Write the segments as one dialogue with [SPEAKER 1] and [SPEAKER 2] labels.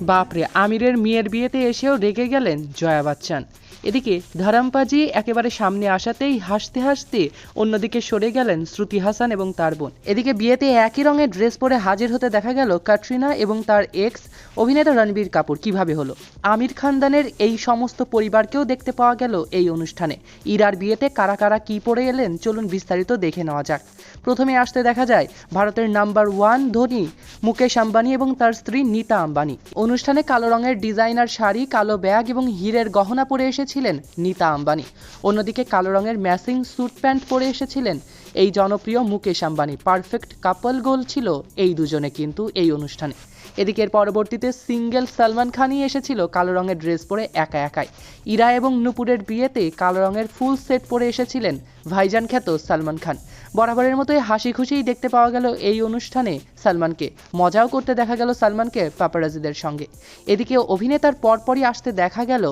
[SPEAKER 1] বাপরে, আমিরের মেয়ের বিয়েতে এসেও রেগে গেলেন জয়া বচ্চন। এদিকে ধারামপাজি একেবারে সামনে আসাতেই হাসতে হাসতে অন্যদিকে সরে গেলেন শ্রুতি হাসান এবং তার বোন। এদিকে বিয়েতে একই রঙের ড্রেস পরে হাজির হতে দেখা গেল ক্যাটরিনা এবং তার এক্স অভিনেতা রণবীর কাপুর। কীভাবে হলো? আমির খানদানের এই সমস্ত পরিবারকেও দেখতে পাওয়া গেল এই অনুষ্ঠানে। ইরার বিয়েতে কারা কারা কি পরে এলেন চলুন বিস্তারিত দেখে নেওয়া যাক। প্রথমে আসতে দেখা যায়, ভারতের নাম্বার ওয়ান ধোনি মুকেশ আম্বানি এবং তার স্ত্রী নীতা আম্বানি। অনুষ্ঠানে কালো রঙের ডিজাইনার শাড়ি, কালো ব্যাগ এবং হীরের গহনা পরে এসেছিলেন নীতা আম্বানি। অন্যদিকে কালো রঙের ম্যাসিং স্যুট প্যান্ট পরে এসেছিলেন এই জনপ্রিয় Mukesh Ambani. Perfect couple goal ছিল এই দুজনে কিন্তু এই অনুষ্ঠানে। এদিকে পরবর্তীতে সিঙ্গেল সালমান খানই এসেছিল কালো রঙের ড্রেস পরে একা একাই। ইরা এবং নুপুরের বিয়েতে কালো রঙের ফুল সেট পরে এসেছিলেন ভাইজান খ্যাত সালমান খান। বরাবরের মতোই হাসি খুশিই দেখতে পাওয়া গেল এই অনুষ্ঠানে সালমানকে। মজাও করতে দেখা গেল সালমানকে পাপারাজিদের সঙ্গে। এদিকে অভিনেতার পরপরই আসতে দেখা গেল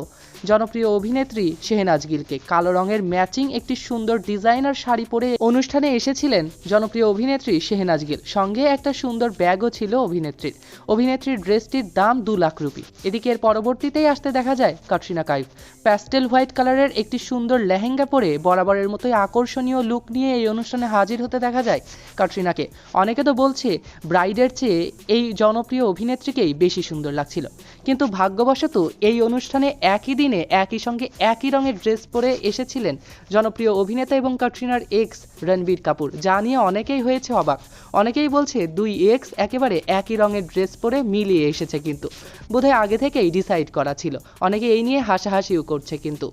[SPEAKER 1] জনপ্রিয় অভিনেত্রী শেহনাজ গিলকে। কালো রঙের ম্যাচিং একটি সুন্দর ডিজাইনার শাড়ি পরে অনুষ্ঠানে এসেছিলেন জনপ্রিয় অভিনেত্রী শেহনাজ গিল। সঙ্গে একটা সুন্দর ব্যাগও ছিল অভিনেত্রীর। অভিনেত্রীর ড্রেসটির দাম দু লাখ রুপি। এদিকে এর পরবর্তীতেই আসতে দেখা যায় কাটরিনা কাইফ। প্যাস্টেল হোয়াইট কালারের একটি সুন্দর লেহেঙ্গা পরে বরাবরের মতোই আকর্ষণীয় লুক নিয়ে এই অনুষ্ঠানে হাজির হতে দেখা যায় কাটরিনাকে। অনেকে তো বলছে ব্রাইডের চেয়ে এই জনপ্রিয় অভিনেত্রীকেই বেশি সুন্দর লাগছিল। কিন্তু ভাগ্যবশত এই অনুষ্ঠানে একই দিনে একই সঙ্গে একই রঙের ড্রেস পরে এসেছিলেন জনপ্রিয় অভিনেতা এবং কাটরিনার এক্স রণবীর কাপুর, যা নিয়ে অনেকেই হয়েছে অবাক। অনেকেই বলছে দুই এক্স একেবারে একই রঙের ড্রেস পরে মিলিয়ে এসেছে কিন্তু। বোধহয় আগে থেকেই ডিসাইড করা ছিল। অনেকে এই নিয়ে হাসাহাসিও করছে কিন্তু।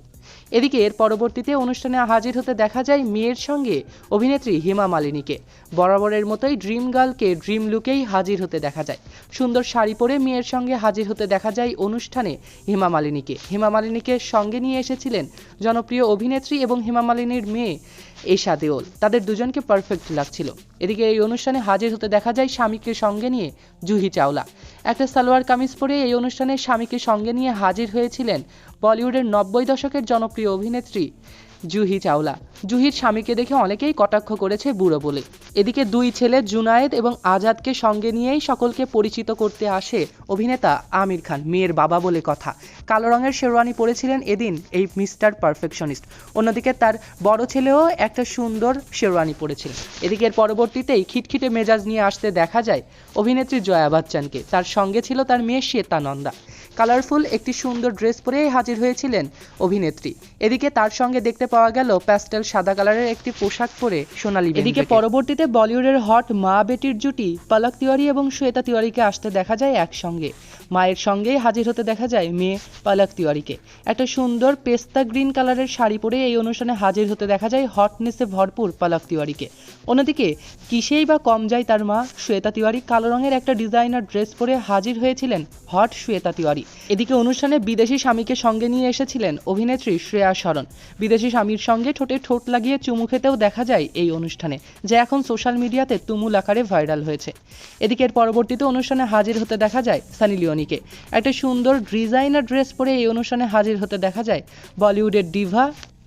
[SPEAKER 1] এদিকে এর পরবর্তীতে অনুষ্ঠানে হাজির হতে দেখা যায় মেয়ের সঙ্গে অভিনেত্রী হেমা মালিনীকে। বরাবরের মতোই ড্রিম গার্লকে ড্রিম লুকেই হাজির হতে দেখা যায়। সুন্দর শাড়ি পরে মেয়ের সঙ্গে হাজির হতে দেখা যায় অনুষ্ঠানে হেমা মালিনীকে। হেমা মালিনীকে সঙ্গে নিয়ে এসেছিলেন জনপ্রিয় অভিনেত্রী এবং হেমা মালিনীর মেয়ে এশা দেওল। তাদের দুজনকে পারফেক্ট লাগছিল। এদিকে এই অনুষ্ঠানে হাজির হতে দেখা যায় স্বামীকে সঙ্গে নিয়ে জুহি চাওলা। একটা সালোয়ার কামিজ পরে এই অনুষ্ঠানে স্বামীকে সঙ্গে নিয়ে হাজির হয়েছিলেন বলিউডের নব্বই দশকের জনপ্রিয় অভিনেত্রী। জুহি চাওলা। জুহির স্বামীকে দেখে অনেকেই কটাক্ষ করেছে বুড়ো বলে। এদিকে দুই ছেলে জুনায়েদ এবং আজাদকে সঙ্গে নিয়েই সকলকে পরিচিত করতে আসে অভিনেতা আমির খান, মেয়ের বাবা বলে কথা। কালো রঙের শেরওয়ানি পরেছিলেন এদিন এই মিস্টার পারফেকশনিস্ট। অন্যদিকে তার বড় ছেলেও একটা সুন্দর শেরওয়ানি পরেছিলেন এদিকে এর পরবর্তীতেই খিটখিটে মেজাজ নিয়ে আসতে দেখা যায় অভিনেত্রী জয়া বচ্চনকে। তার সঙ্গে ছিল তার মেয়ে শ্বেতা নন্দা। কালারফুল একটি সুন্দর ড্রেস পরে হাজির হয়েছিলেন অভিনেত্রী। এদিকে তার সঙ্গে দেখতে পাওয়া গেল প্যাস্টেল সাদা কালারের একটি পোশাক পরে সোনালী এদিকে পরবর্তীতে বলিউডের হট মা বেটির জুটি পলক তিওয়ারি এবং শ্বেতা তিওয়ারিকে আসতে দেখা যায় একসঙ্গে। মায়ের সঙ্গেই হাজির হতে দেখা যায় মেয়ে পলক তিওয়ারিকে। একটা সুন্দর পেস্তা গ্রিন কালারের শাড়ি পরে এই অনুষ্ঠানে হাজির হতে দেখা যায় হটনেসে ভরপুর পলক তিওয়ারিকে। অন্যদিকে কিসেই বা কম যায় তার মা শ্বেতা তিওয়ারি কালো রঙের একটা ডিজাইনার ড্রেস পরে হাজির হয়েছিলেন হট শ্বেতা তিওয়ারি। এদিকে অনুষ্ঠানে বিদেশি স্বামীকে সঙ্গে নিয়ে এসেছিলেন অভিনেত্রী শ্রেয়া শরণ। বিদেশি স্বামীর সঙ্গে ঠোঁটে ঠোঁট লাগিয়ে চুমু খেতেও দেখা যায় এই অনুষ্ঠানে, যা এখন সোশ্যাল মিডিয়াতে তুমুল আকারে ভাইরাল হয়েছে। এদিকে পরবর্তীতে অনুষ্ঠানে হাজির হতে দেখা যায় সানি লিওনিকে। একটা সুন্দর ডিজাইনার ড্রেস পরে এই অনুষ্ঠানে হাজির হতে দেখা যায় বলিউডের ডিভা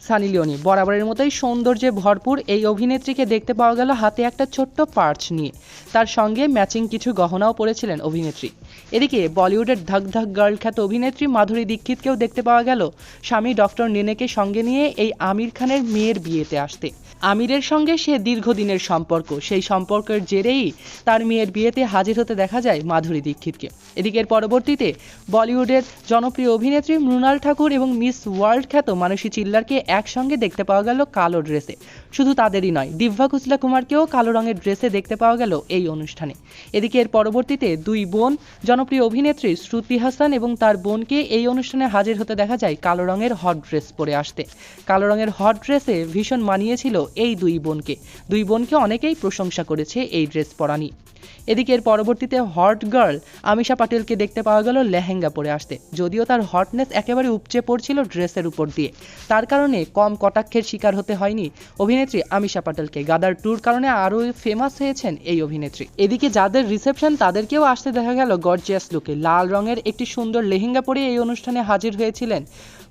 [SPEAKER 1] সানি লিওনি। বরাবরের মতোই সৌন্দর্যে ভরপুর এই অভিনেত্রীকে দেখতে পাওয়া গেল হাতে একটা ছোট্ট পার্চ নিয়ে। তার সঙ্গে ম্যাচিং কিছু গহনাও পরেছিলেন অভিনেত্রী। এদিকে বলিউডের ধক ধক গার্ল খ্যাত অভিনেত্রী মাধুরী দীক্ষিতকেও দেখতে পাওয়া গেল স্বামী ডক্টর নেনেকে সঙ্গে নিয়ে এই আমির খানের মেয়ের বিয়েতে আসতে। আমিরের সঙ্গে সে দীর্ঘদিনের সম্পর্ক, সেই সম্পর্কের জেরেই তার মেয়ের বিয়েতে হাজির হতে দেখা যায় মাধুরী দীক্ষিতকে। এদিকে পরবর্তীতে বলিউডের জনপ্রিয় অভিনেত্রী মৃণাল ঠাকুর এবং মিস ওয়ার্ল্ড খ্যাত মানসী চিল্লারকে একসঙ্গে দেখতে পাওয়া গেল কালো ড্রেসে। শুধু তাদেরই নয়, দিব্যা কুচলা কুমারকেও কালো রঙের ড্রেসে দেখতে পাওয়া গেল এই অনুষ্ঠানে। এদিকে এর পরবর্তীতে দুই বোন, জনপ্রিয় অভিনেত্রী শ্রুতি হাসান এবং তার বোনকে এই অনুষ্ঠানে হাজির হতে দেখা যায় কালো রঙের হট ড্রেস পরে আসতে। কালো রঙের হট ড্রেসে ভীষণ মানিয়েছিল এই দুই বোনকে। দুই বোনকে অনেকেই প্রশংসা করেছে এই ড্রেস পরা নিয়ে এদিকে এর পরবর্তীতে হট গার্ল আমিষা পাটেলকে দেখতে পাওয়া গেল লেহেঙ্গা পরে আসতে। যদিও তার হটনেস একেবারে উপচে পড়ছিল ড্রেসের উপর দিয়ে। তার কারণে কম কটাক্ষের শিকার হতে হয়নি অভিনেত্রী আমিষা পাটেলকে। গাদার ট্যুর কারণে আরও ফেমাস হয়েছেন এই অভিনেত্রী। এদিকে যাদের রিসেপশন তাদেরকেও আসতে দেখা গেল গর্জিয়াস লুকে লাল রঙের একটি সুন্দর লেহেঙ্গা পরে এই অনুষ্ঠানে হাজির হয়েছিলেন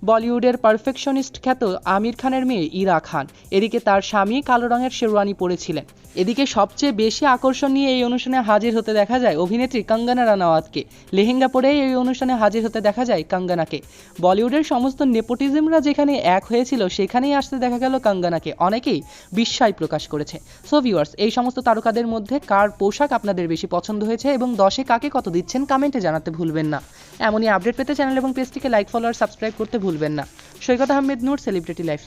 [SPEAKER 1] বলিউডের পারফেকশনিস্ট খ্যাত আমির খানের মেয়ে ইরা খান। এদিকে তার স্বামী কালো রঙের শেরওয়ানি পরেছিলেন। এদিকে সবচেয়ে বেশি আকর্ষণ নিয়ে এই অনুষ্ঠানে হাজির হতে দেখা যায় অভিনেত্রী কঙ্গনা রানাওয়াতকে। লেহেঙ্গা পরে এই অনুষ্ঠানে হাজির হতে দেখা যায় কঙ্গনাকে। বলিউডের সমস্ত নেপোটিজমরা যেখানে এক হয়েছিল, সেখানেই আসতে দেখা গেল কঙ্গনাকে। অনেকেই বিস্ময় প্রকাশ করেছে। সো ভিউয়ার্স এই সমস্ত তারকাদের মধ্যে কার পোশাক আপনাদের বেশি পছন্দ হয়েছে এবং দশে কাকে কত দিচ্ছেন কমেন্টে জানাতে ভুলবেন না। এমনই আপডেট পেতে চ্যানেল এবং পেজটিকে লাইক ফলো আর সাবস্ক্রাইব করতে ভুলবেন না। Saikat Ahmed Noor celebrity life